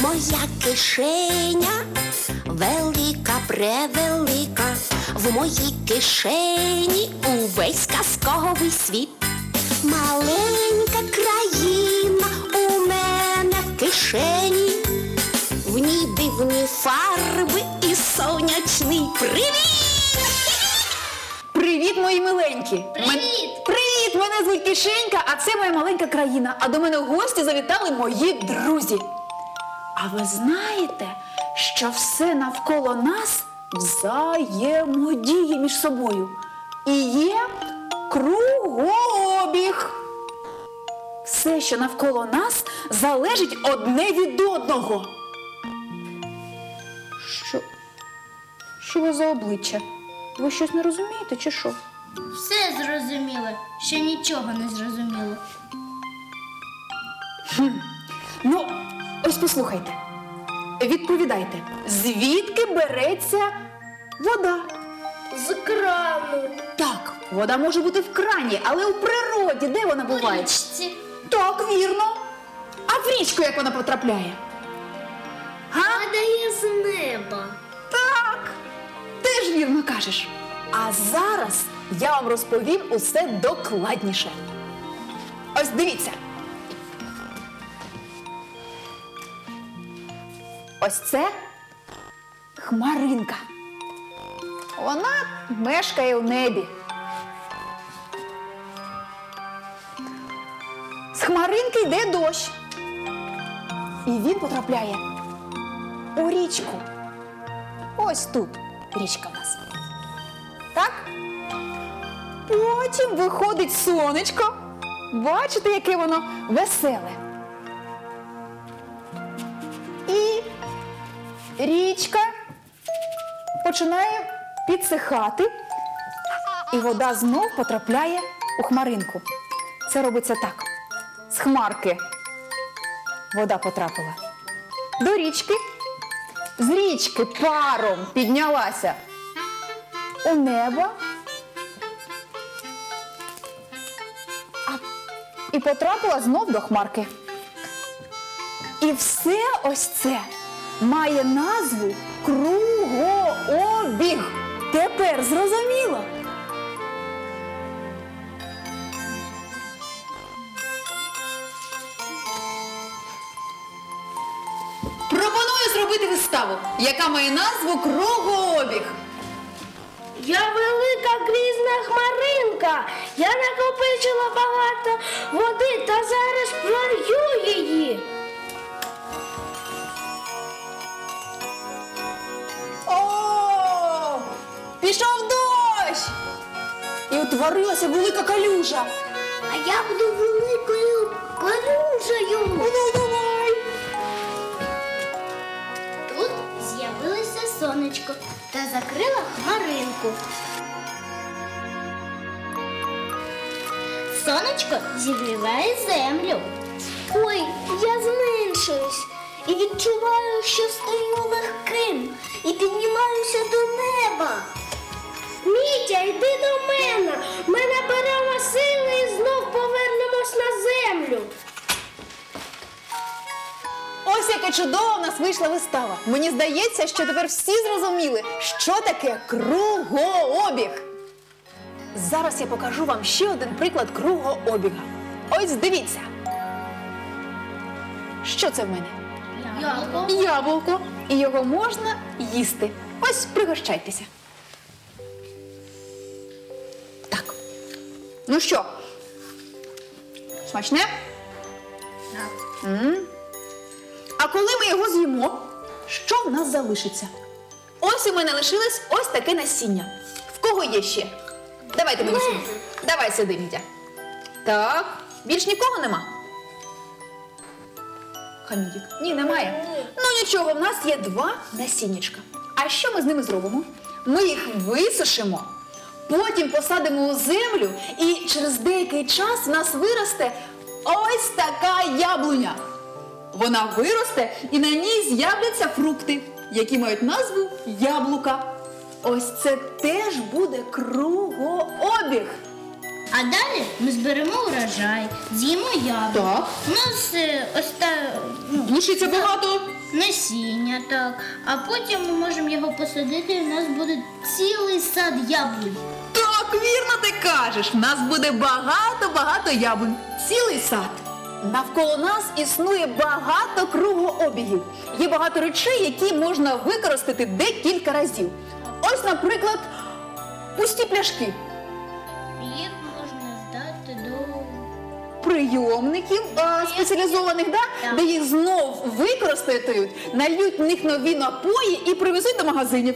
Моя кишеня велика, превелика. В моїй кишені увесь казковий світ. Маленька країна у мене в кишені. В ній дивні фарби і сонячний привіт! Привіт, мої миленькі! Привіт! Привіт! Мене звуть Кишенька, а це моя маленька країна. А до мене в гості завітали мої друзі. А ви знаєте, що все навколо нас взаємодіє між собою і є кругообіг. Все, що навколо нас, залежить одне від одного. Що? Що ви за обличчя? Ви щось не розумієте, чи що? Все зрозуміло, ще нічого не зрозуміло. Ну, ось послухайте. Відповідайте, звідки береться вода? З крану. Так, вода може бути в крані, але у природі де вона буває? Річці. Так, вірно. А в річку як вона потрапляє? Га? Падає з неба. Так. Теж вірно кажеш. А зараз я вам розповім усе докладніше. Ось дивіться. Ось це хмаринка. Вона мешкає у небі. З хмаринки йде дощ. І він потрапляє у річку. Ось тут річка в нас. Так? Потім виходить сонечко. Бачите, яке воно веселе. Річка починає підсихати, і вода знов потрапляє у хмаринку. Це робиться так. З хмарки вода потрапила до річки, з річки паром піднялася у небо і потрапила знов до хмарки. І все ось це має назву кругообіг. Тепер зрозуміло. Пропоную зробити виставу, яка має назву Кругообіг. Я велика грізна хмаринка. Я накопичила багато води та зараз утворилася велика калюжа. А я буду великою калюжею. Ну, давай! Тут з'явилося сонечко та закрила хмаринку. Сонечко зігріває землю. Ой, я зменшуюсь і відчуваю, що стаю легким і піднімаюся до неба. Мітя, йди до мене. Ми наберемо сили і знов повернемось на землю. Ось яка чудова в нас вийшла вистава. Мені здається, що тепер всі зрозуміли, що таке кругообіг. Зараз я покажу вам ще один приклад кругообіга. Ось дивіться. Що це в мене? Яблуко. Яблуко. І його можна їсти. Ось пригощайтеся. Ну що? Смачне? М. А коли ми його з'їмо, що в нас залишиться? Ось у мене лишилось ось таке насіння. В кого є ще? Давайте мені сюди. Давай сюди, Мітя. Так. Більш нікого нема? Хамідік. Ні, немає. Ну нічого, в нас є два насіннячка. А що ми з ними зробимо? Ми їх висушимо, потім посадимо у землю, і через деякий час в нас виросте ось така яблуня. Вона виросте і на ній з'являться фрукти, які мають назву яблука. Ось це теж буде кругообіг. А далі ми зберемо урожай, з'їмо яблук. Так. У нас е, оста... ну, Лишиться багато. Насіння, так. А потім ми можемо його посадити, і в нас буде цілий сад яблунь. Так, вірно ти кажеш. В нас буде багато-багато яблунь. Цілий сад. Навколо нас існує багато кругообігів. Є багато речей, які можна використати декілька разів. Ось, наприклад, пусті пляшки. Їх прийомників е, спеціалізованих, да? Де їх знов використають, нальють в них нові напої і привезуть до магазинів.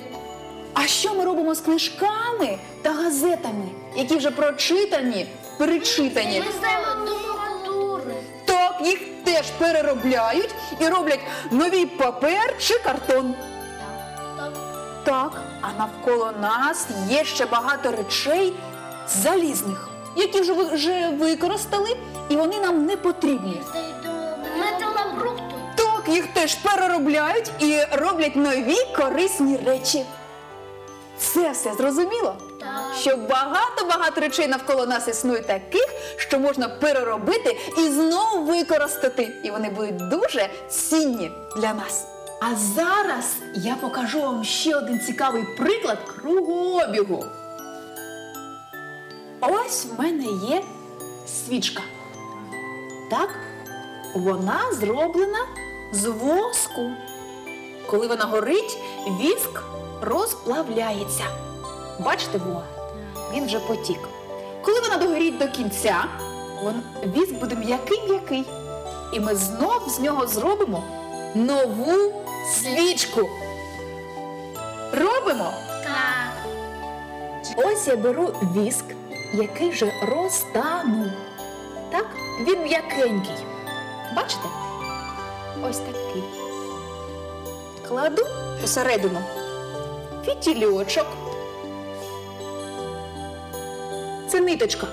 А що ми робимо з книжками та газетами, які вже прочитані, перечитані? Ми ставимо до макулатури. Так, їх теж переробляють і роблять новий папер чи картон. Так, а навколо нас є ще багато речей залізних, які вже, вже використали, і вони нам не потрібні. Металобрухту. Так, їх теж переробляють і роблять нові корисні речі. Це все зрозуміло? Так. Що багато-багато речей навколо нас існує таких, що можна переробити і знову використати. І вони будуть дуже цінні для нас. А зараз я покажу вам ще один цікавий приклад кругообігу. Ось в мене є свічка. Так, вона зроблена з воску. Коли вона горить, віск розплавляється. Бачите, во? Він вже потік. Коли вона догорить до кінця, віск буде м'який-м'який. І ми знов з нього зробимо нову свічку. Робимо. Так. Ось я беру віск, який вже розтанув. Так? Він м'якенький. Бачите? Ось такий. Кладу посередину фітільочок. Це ниточка.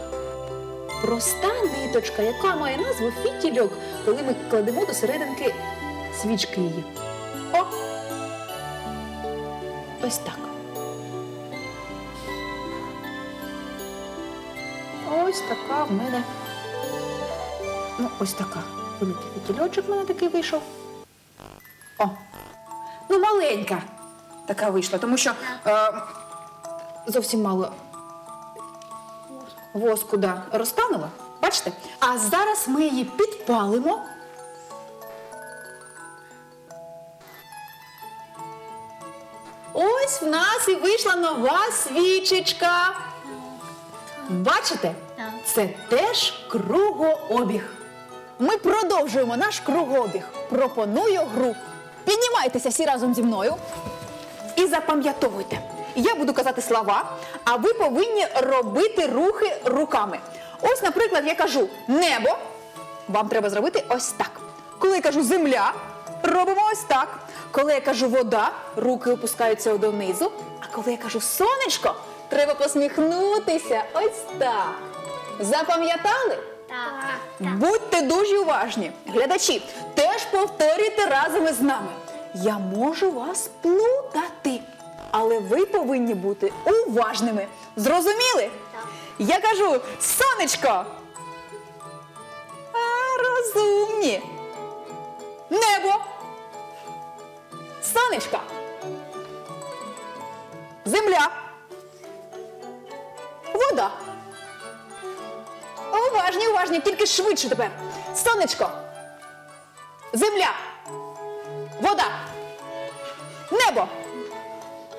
Проста ниточка, яка має назву фітільок, коли ми кладемо до серединки свічки її. О! Ось так. Ось така в мене. Ну, ось така. Великий фітільочок в мене такий вийшов. О! Ну, маленька така вийшла, тому що е, зовсім мало воску да, розтанула. Бачите? А зараз ми її підпалимо. Ось в нас і вийшла нова свічечка. Бачите? Так. Це теж кругообіг. Ми продовжуємо наш кругообіг. Пропоную гру. Піднімайтеся всі разом зі мною і запам'ятовуйте. Я буду казати слова, а ви повинні робити рухи руками. Ось, наприклад, я кажу небо. Вам треба зробити ось так. Коли я кажу земля, робимо ось так. Коли я кажу вода, руки опускаються донизу. А коли я кажу сонечко, треба посміхнутися ось так. Запам'ятали? Так. Будьте дуже уважні. Глядачі, теж повторюйте разом із нами. Я можу вас плутати, але ви повинні бути уважними. Зрозуміли? Так. Я кажу сонечко. А, розумні. Небо. Сонечко. Земля. Вода. Уважні, уважні, тільки швидше тепер. Сонечко. Земля. Вода. Небо.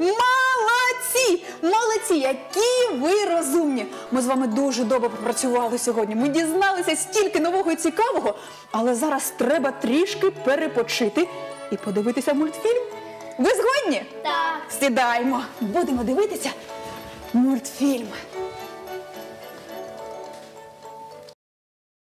Молодці! Молодці! Які ви розумні! Ми з вами дуже добре попрацювали сьогодні. Ми дізналися стільки нового і цікавого, але зараз треба трішки перепочити і подивитися мультфільм. Ви згодні? Так. Сідаємо, будемо дивитися мультфільм.